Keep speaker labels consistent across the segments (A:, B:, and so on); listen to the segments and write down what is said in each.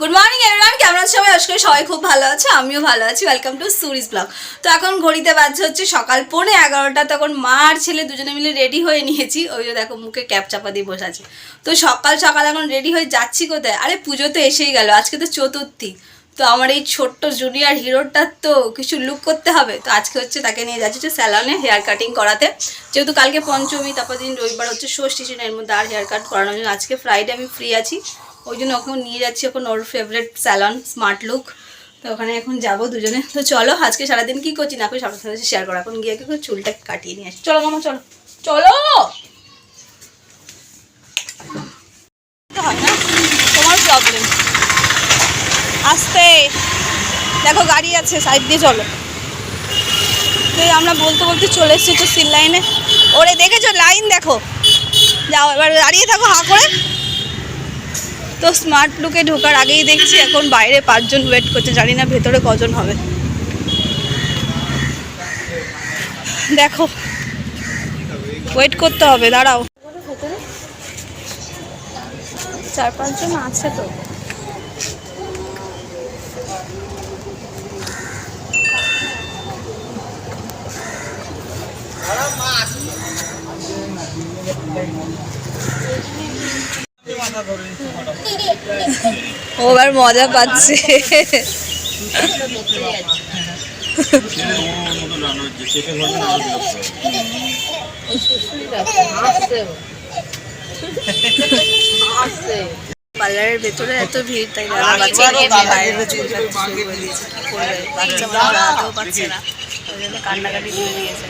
A: Good morning everyone কেমন আছো সবাই? আজকে সবাই খুব ভালো আছে। আমিও ভালো আছি। ওয়েলকাম টু সুরিজ ব্লগ তো এখন ঘড়িতে বাজছে হচ্ছে সকাল পৌনে এগারোটা। তখন মা আর ছেলে দুজনে মিলে রেডি হয়ে নিয়েছি। ওই যে দেখো, মুখে ক্যাপ চাপা দিয়ে বসে আছে। তো সকাল সকাল এখন রেডি হয়ে যাচ্ছি কোথায়? আরে, পুজো তো এসেই গেল। আজকে তো চতুর্থী। তো আমার এই ছোট্ট জুনিয়র হিরোটার তো কিছু লুক করতে হবে। তো আজকে হচ্ছে তাকে নিয়ে যাচ্ছি হচ্ছে স্যালনে হেয়ার কাটিং করাতে। যেহেতু কালকে পঞ্চমী তারপর দিন রবিবার হচ্ছে ষষ্ঠী ছিল এর মধ্যে আর হেয়ার কাট করানোর জন্য আজকে ফ্রাইডে আমি ফ্রি আছি। ওই জন্য ওখানে নিয়ে যাচ্ছি এখন ওর ফেভারিট স্যালন স্মার্ট লুক তো ওখানে এখন যাব দুজনে। তো চলো, আজকে সারাদিন কি করছি না করে সবার সাথে শেয়ার করো। এখন গিয়ে একটু চুলটা কাটিয়ে নিয়ে আসি। চলো মামা, চলো। চলো! তোমার প্রবলেম আসতে। দেখো, গাড়ি আছে সাইড দিয়ে চলো। তো আমরা বলতে বলতে চলে এসেছি তো সিল লাইনে। ওরে, দেখেছ? লাইন দেখো। যাও, এবার দাঁড়িয়ে থাকো, হা করে। তো স্মার্ট লুকে ঢোকার আগেই দেখছি এখন বাইরে পাঁচজন ওয়েট করছে, জানি না ভেতরে কজন হবে। দেখো ওয়েট করতে হবে, দাঁড়াও। চার পাঁচজন আছে তো। ও এবার মজা পাচ্ছে। পার্লারের ভেতরে এত ভিড় তাই দাদা বাচ্চাকে বাইরে চুল বাচ্চা দাঁড়াতেও পারছে না ওই জন্য কান্নাকাটি করে দিয়েছে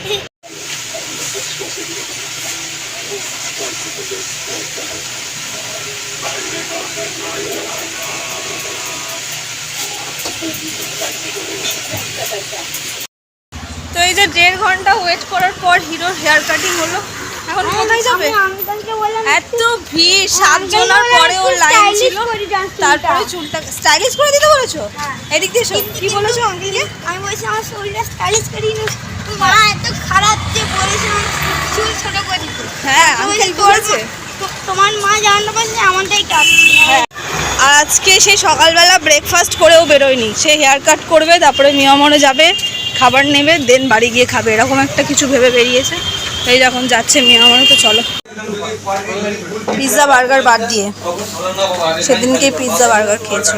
A: তো এই যে দেড় ঘণ্টা ওয়েট করার পর হিরোর হেয়ার কাটিং হলো এখন কোথায় যাবে? এত ভিড় সাতজনের পরেও লাইন ছিল। তারপরে চুলটা স্টাইলিশ করে দিতে বলেছ? এদিক দিয়ে। কি বলেছ আঙ্কেলকে
B: আমি বলছি আমার শরীরটা স্টাইলিশ করিয়ে নে। মা এত খারাপ যে বলেছে চুল ছোট করে দিতে।
A: হ্যাঁ আঙ্কেল
B: তো- তোমার মা জানতে পারছে আমাদের কাজ।
A: হ্যাঁ। আর আজকে সে সকালবেলা ব্রেকফাস্ট করেও বেরোয়নি। সে হেয়ার কাট করবে তারপরে মিয়ামনে যাবে খাবার নেবে দেন বাড়ি গিয়ে খাবে। এরকম একটা কিছু ভেবে বেরিয়েছে। এই যখন যাচ্ছে মিয়ামনে তো চলো। পিৎজা বার্গার বাদ দিয়ে। সেদিনকে পিৎজা বার্গার খেয়েছো।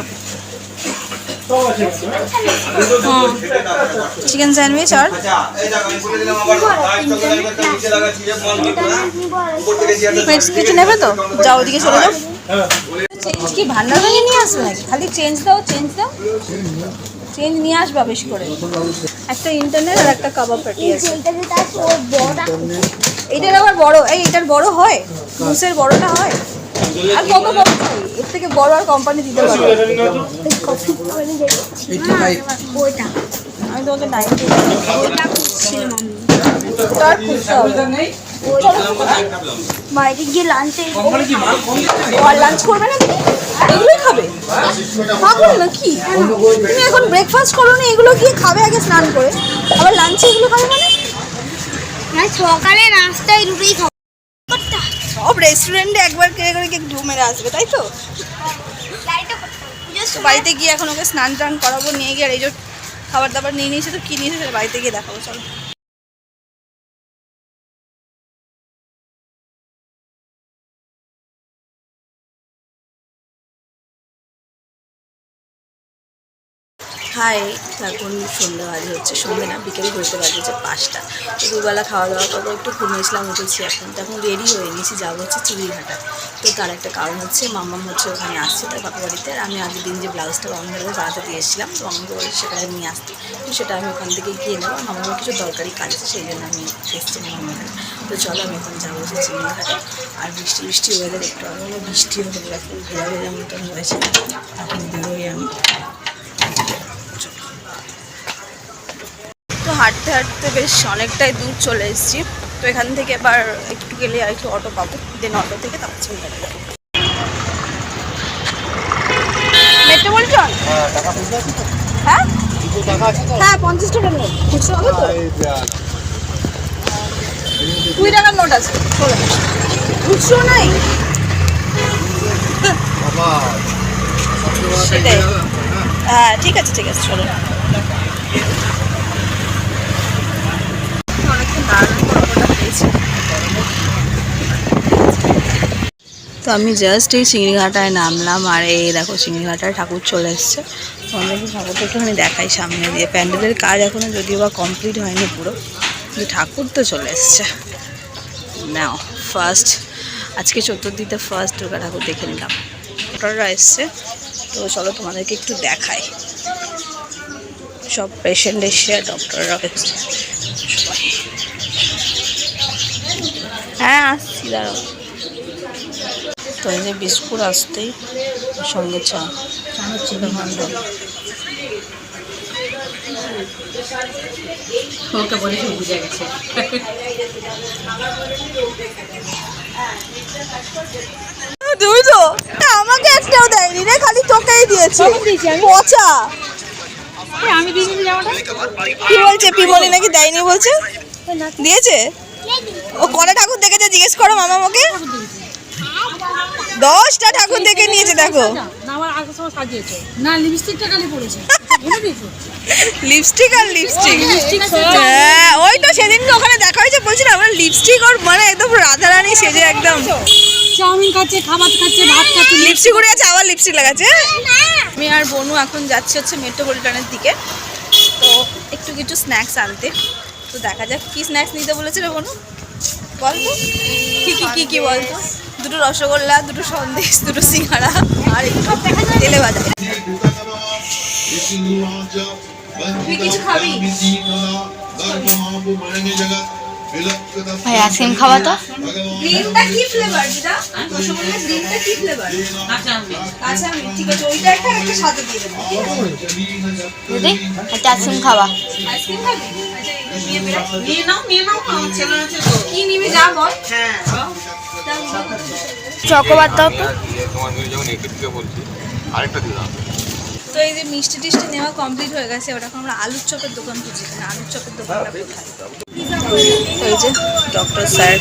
A: চিকেন স্যান্ডউইচ আর কিছু নেবে তো? যাও ওদিকে চলে যাও। চেঞ্জ কি, ভান্ডার ভেঙে নিয়ে আসবে নাকি? খালি চেঞ্জ দাও চেঞ্জ দাও। চেঞ্জ নিয়ে আসবা বেশি করে। একটা ইন্টারনেট আর একটা কাবাব
B: বড়টা
A: এইটার আবার বড়, এই এটার বড় হয়? মুসের বড়টা হয়? আর কত বড় চাই? এর থেকে বড় আর কোম্পানি দিতে পারবে।
B: ওইটা।
A: আমি তোমাকে নাইনটি
B: ওইটা খুঁজছিলাম আমি।
A: তার খুঁজতে হবে।
B: বাইরে গিয়ে লাঞ্চে
A: করবে না এগুলোই খাবে? না কি তুমি এখন ব্রেকফাস্ট করো না এগুলো গিয়ে খাবে আগে স্নান করে। আবার লাঞ্চে এগুলো খাবে মানে?
B: সকালে নাস্তায় রুটি খাব।
A: রেস্টুরেন্টে একবার কে করে কেক ঢু মেরে আসবে, তাই তো? বাড়িতে গিয়ে এখন ওকে স্নান টান করাবো, নিয়ে গিয়ে আর এই যে খাবার দাবার নিয়ে নিয়েছে, তো কি নিয়েছে বাড়িতে গিয়ে দেখাবো, চলো। হাই এখন সন্ধ্যে বাজে হচ্ছে সন্ধ্যে না, বিকেল ঘুরতে বাজে হচ্ছে পাঁচটা। তো দুবেলা খাওয়া দাওয়া করব একটু ঘুমিয়েছিলাম, উঠেছি এখন। তো এখন রেডি হয়ে নিয়েছি যাব হচ্ছে চিড়িঘাটা তো তার একটা কারণ হচ্ছে, মাম্মাম হচ্ছে ওখানে আসছে তার বাপা বাড়িতে, আর আমি আগের দিন যে ব্লাউজটা মামার কাছে বানাতে দিয়েছিলাম তো আমাকে বলে সেখানে নিয়ে আসতে। তো সেটা আমি ওখান থেকে গিয়ে নেব মামার কিছু দরকারি কাজ আছে, সেই জন্য আমি এসেছি মামার তো চলো আমি এখন যাব হচ্ছে চিড়িঘাটে আর বৃষ্টি বৃষ্টি ওয়েদার একটু আগে বৃষ্টি এখন ভেজা ভেজা মতন হয়েছে। এখন বেরোই আমি। হাঁটতে হাঁটতে বেশ অনেকটাই দূর চলে এসেছি। তো এখান থেকে এবার একটু গেলে আর একটু অটো পাবো। দেন অটো থেকে তারপর চলে যাব। মেট্রোপলিটন হ্যাঁ হ্যাঁ? পঞ্চাশ টাকার নোট খুচরো হবে তো? কুড়ি টাকার নোট আছে। চলে। খুচরো নাই? সেটাই। হ্যাঁ ঠিক আছে ঠিক আছে চলো অনেকক্ষণ দাঁড়ানোর পর অটোটা পেয়েছি তো আমি জাস্ট এই চিংড়িঘাটায় নামলাম আর এই দেখো চিংড়িঘাটায় ঠাকুর চলে এসছে। তোমাদেরকে ঠাকুরটা একটুখানি দেখাই সামনে দিয়ে। প্যান্ডেলের কাজ এখনও যদিও বা কমপ্লিট হয়নি পুরো, কিন্তু ঠাকুর তো চলে এসছে। নাও ফার্স্ট আজকে চতুর্দিতে ফার্স্ট দুর্গা ঠাকুর দেখে নিলাম। ডক্টররা এসছে, তো চলো তোমাদেরকে একটু দেখাই। সব পেশেন্ট এসছে আর ডক্টররা এসছে হ্যাঁ আসছি, দাঁড়াও। তো এই যে বিস্কুট আসতেই সঙ্গে চা।
C: ওকে বলে বুঝে গেছে।
A: তুই আমাকে একটাও দেয়নি রে খালি তোকেই দিয়েছে। পচা।
C: আমি দিয়ে
A: কি বলছে পিমনি নাকি দেয়নি বলছে? দিয়েছে? ও কটা ঠাকুর দেখেছে জিজ্ঞেস করো মামা আমাকে দশটা ঠাকুর দেখে নিয়েছে দেখো।
C: না লিপস্টিকটা খালি পড়েছে।
A: লিপস্টিক আর লিপস্টিক।
C: লিপস্টিক
A: হ্যাঁ ওই তো সেদিনকে ওখানে দেখা হয়েছে বলছিল আমরা লিপস্টিক ওর মানে একদম রাধারানী সেজে একদম।
C: চাউমিন খাচ্ছে খাবার খাচ্ছে ভাত খাচ্ছে
A: লিপস্টিক উড়ে আছে আবার লিপস্টিক লাগাচ্ছে। আমি আর বনু এখন যাচ্ছি হচ্ছে মেট্রোপলিটনের দিকে। তো একটু কিছু স্ন্যাক্স আনতে। তো দেখা যাক কি স্ন্যাক্স নিতে বলেছে রে বনু? বল তো। কি কি কি কি বল তো? দুটো রসগোল্লা দুটো সন্দেশ দুটো সিঙ্গাড়া আর একটু তেলে ভাজা।
D: তুই কিছু খাবি?
B: ভাই আইসক্রিম খাওয়া তো?
A: গ্রিনটা কি ফ্লেভার দিদা রসগোল্লা গ্রিনটা কি ফ্লেভার আচ্ছা আমি ঠিক আছে ওইটা একটা একটা সাথে দিয়ে দেবো।
B: দিদি একটা আইসক্রিম খাওয়া
A: আইসক্রিম খাবি? আচ্ছা এগুলো নিয়ে বেরো
C: নিয়ে নাও নিয়ে নাও ছেলে আছে তো।
A: কি নিবি যা বল।
C: হ্যাঁ।
B: চকোবার দাও তো।
A: এই যে মিষ্টি টিষ্টি নেওয়া কমপ্লিট হয়ে গেছে ওটা এখন আমরা আলুর চপের দোকান খুঁজি এখানে আলুর চপের দোকানটা এই যে ডক্টর স্যার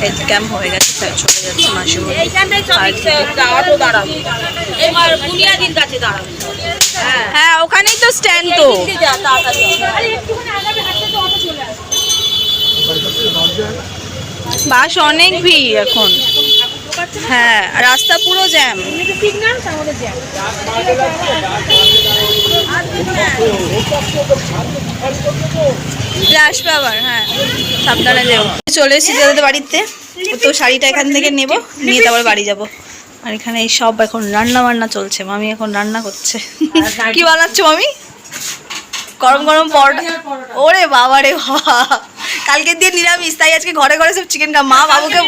A: হেলথ ক্যাম্প হয়ে গেছে স্যার চলে যাচ্ছে
C: বুনিয়াদির কাছে
A: হ্যাঁ। ওখানেই তো স্ট্যান্ড তো। বাস অনেক ভিড় এখন। হ্যাঁ রাস্তা পুরো জ্যাম। যে আসবে হ্যাঁ সাবধানে চলে এসেছি দাদাদের বাড়িতে, তো শাড়িটা এখান থেকে নেব, নিয়ে তারপর বাড়ি যাব। আর এখানে এই সব এখন রান্না বান্না চলছে, মামি এখন রান্না করছে। কি বানাচ্ছো মামি? গরম গরম পরোটা। ওরে বাবা রে বাবা। কালকের দিয়ে নিরামিষ তাই আজকে ঘরে ঘরে সব চিকেন খা মা বাবুকে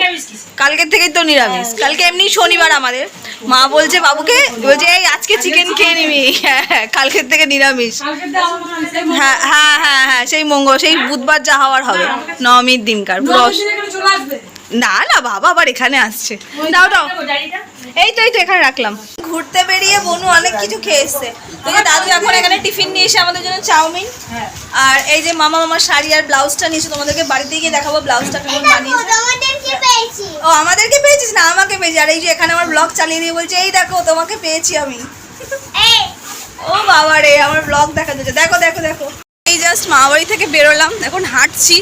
A: কালকের থেকেই তো নিরামিষ। কালকে এমনি শনিবার আমাদের। মা বলছে বাবুকে বলছে এই আজকে চিকেন খেয়ে নিবি। হ্যাঁ হ্যাঁ কালকের থেকে নিরামিষ। হ্যাঁ হ্যাঁ হ্যাঁ হ্যাঁ সেই মঙ্গল সেই বুধবার যা হওয়ার হবে। নবমীর দিনকার পুরো না না বাবা আবার এখানে আসছে। দাও দাও। এই তো এই তো এখানে রাখলাম। ঘুরতে বেরিয়ে বনু অনেক কিছু খেয়ে এসছে তো দাদু এখন এখানে টিফিন নিয়ে এসে আমাদের জন্য চাউমিন। আর এই যে মামা মামার শাড়ি আর ব্লাউজটা নিয়েছে তোমাদেরকে বাড়িতে গিয়ে দেখাবো ব্লাউজটা কেমন বানিয়েছে।
B: তোমাদেরকে পেয়েছি।
A: ও আমাদেরকে পেয়েছিস? না আমাকে পেয়েছি। আর এই যে এখানে আমার ব্লগ চালিয়ে দিয়ে বলছে এই দেখো তোমাকে পেয়েছি আমি।
B: এই।
A: ও বাবা রে আমার ব্লগ দেখা যাচ্ছে দেখো দেখো দেখো। এই জাস্ট মামাবাড়ি থেকে বেরোলাম। এখন হাঁটছি।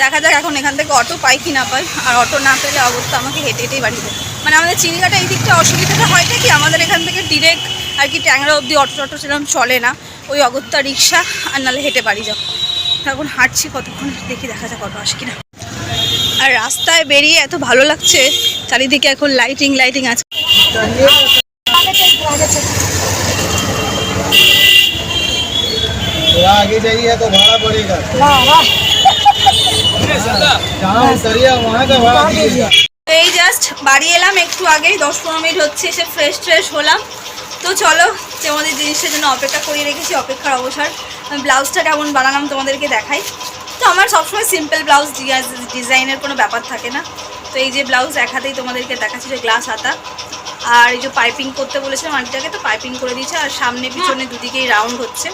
A: দেখা যাক এখন এখান থেকে অটো পাই কি না পাই। আর অটো না পেলে অবস্থা আমাকে হেঁটে হেঁটেই বাড়ি মানে আমাদের চিনিকাটা এই দিকটা অসুবিধাটা হয়টা কি? আমাদের এখান থেকে ডিরেক্ট আর কি ট্যাংরা অবধি অটো টটো সেরকম চলে না। ওই অগত্যা রিক্সা আর নাহলে হেঁটে বাড়ি যাও এখন হাঁটছি কতক্ষণ? দেখি দেখা যাক অটো আসে কিনা। আর রাস্তায় বেরিয়ে এত ভালো লাগছে চারিদিকে এখন লাইটিং লাইটিং আছে।
E: আগে তো ভাড়া পড়েগা
A: এই জাস্ট বাড়ি এলাম, একটু আগেই, দশ পনেরো মিনিট হচ্ছে, এসে ফ্রেশ ট্রেশ হলাম। তো চলো, তোমাদের জিনিসটার জন্য অপেক্ষা করিয়ে রেখেছি, অপেক্ষার অবসর। আমি ব্লাউজটা কেমন বানালাম তোমাদেরকে দেখাই। তো আমার সবসময় সিম্পল ব্লাউজ ডিজাইনের কোনো ব্যাপার থাকে না। তো এই যে ব্লাউজ এক হাতেই তোমাদেরকে দেখাচ্ছি, যে গ্লাস হাতা। আর এই যে পাইপিং করতে বলেছিলাম, আন্টিটাকে তো পাইপিং করে দিয়েছে, আর সামনে, পিছনে দুদিকেই রাউন্ড হচ্ছে।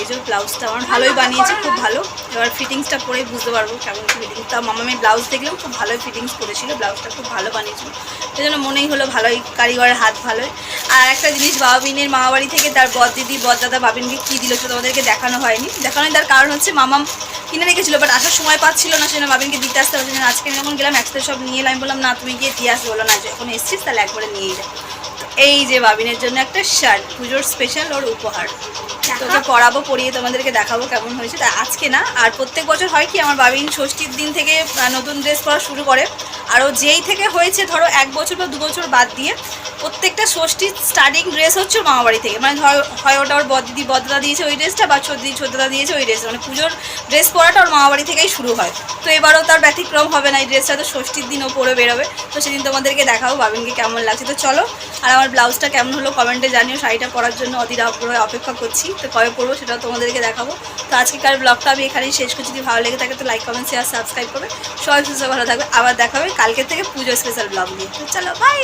A: এই যে ব্লাউজটা আমার ভালোই বানিয়েছে, খুব ভালো। এবার ফিটিংসটা পরেই বুঝতে পারব কেমন ফিটিংস তা মামা আমি ব্লাউজ দেখলাম, খুব ভালোই ফিটিংস করেছিল ব্লাউজটা খুব ভালো বানিয়েছিল। সেই জন্য মনেই হলো ভালোই, কারিগরের হাত ভালোই। আর একটা জিনিস বাবিনের মামা বাড়ি থেকে তার বদ দিদি বদ দাদা বাবিনকে কী দিল সেটা তোমাদেরকে দেখানো হয়নি। দেখানো তার কারণ হচ্ছে মামাম কিনে রেখেছিল বাট আসার সময় পাচ্ছিল না সেজন্য বাবিনকে দিতে আসতে না আজকে যখন গেলাম, একসাথে সব নিয়ে এলাম বললাম, না, তুমি গিয়ে দিয়ে আসবে, বলো না, যখন এসছিস তাহলে একবারে নিয়েই যা। তো এই যে বাবিনের জন্য একটা শার্ট পুজোর স্পেশাল ওর উপহার। তোকে পরাবো পরিয়ে তোমাদেরকে দেখাবো কেমন হয়েছে। তা আজকে না আর প্রত্যেক বছর হয় কি আমার বাবিন ষষ্ঠীর দিন থেকে নতুন ড্রেস পরা শুরু করে। আরও যেই থেকে হয়েছে ধরো এক বছর বা দু বছর বাদ দিয়ে প্রত্যেকটা ষষ্ঠীর স্টার্টিং ড্রেস হচ্ছে ওর মামাবাড়ি থেকে। মানে ধর হয় ওটা ওর বদিদি বদদা দিয়েছে ওই ড্রেসটা বা ছোদ্দি ছোদ্দা দিয়েছে ওই ড্রেস মানে পুজোর ড্রেস পরাটা ওর মামাবাড়ি থেকেই শুরু হয়। তো এবারও তার ব্যতিক্রম হবে না এই ড্রেসটা তো ষষ্ঠীর দিন ও পরে বেরোবে। তো সেদিন তোমাদেরকে দেখাবো বাবিনকে কেমন লাগছে। তো চলো আর আমার ব্লাউজটা কেমন হলো কমেন্টে জানিও। শাড়িটা পরার জন্য অধীর আগ্রহে অপেক্ষা করছি। তো কবে পরবো সেটা তোমাদেরকে দেখাবো। তো আজকেকার ব্লগটা আমি এখানেই শেষ করছি। যদি ভালো লেগে থাকে তো লাইক কমেন্ট শেয়ার সাবস্ক্রাইব করবে। সবাই সুস্থ, ভালো থাকবে। আবার দেখাবে কালকে থেকে পুজো স্পেশাল ব্লগ নিয়ে। চলো বাই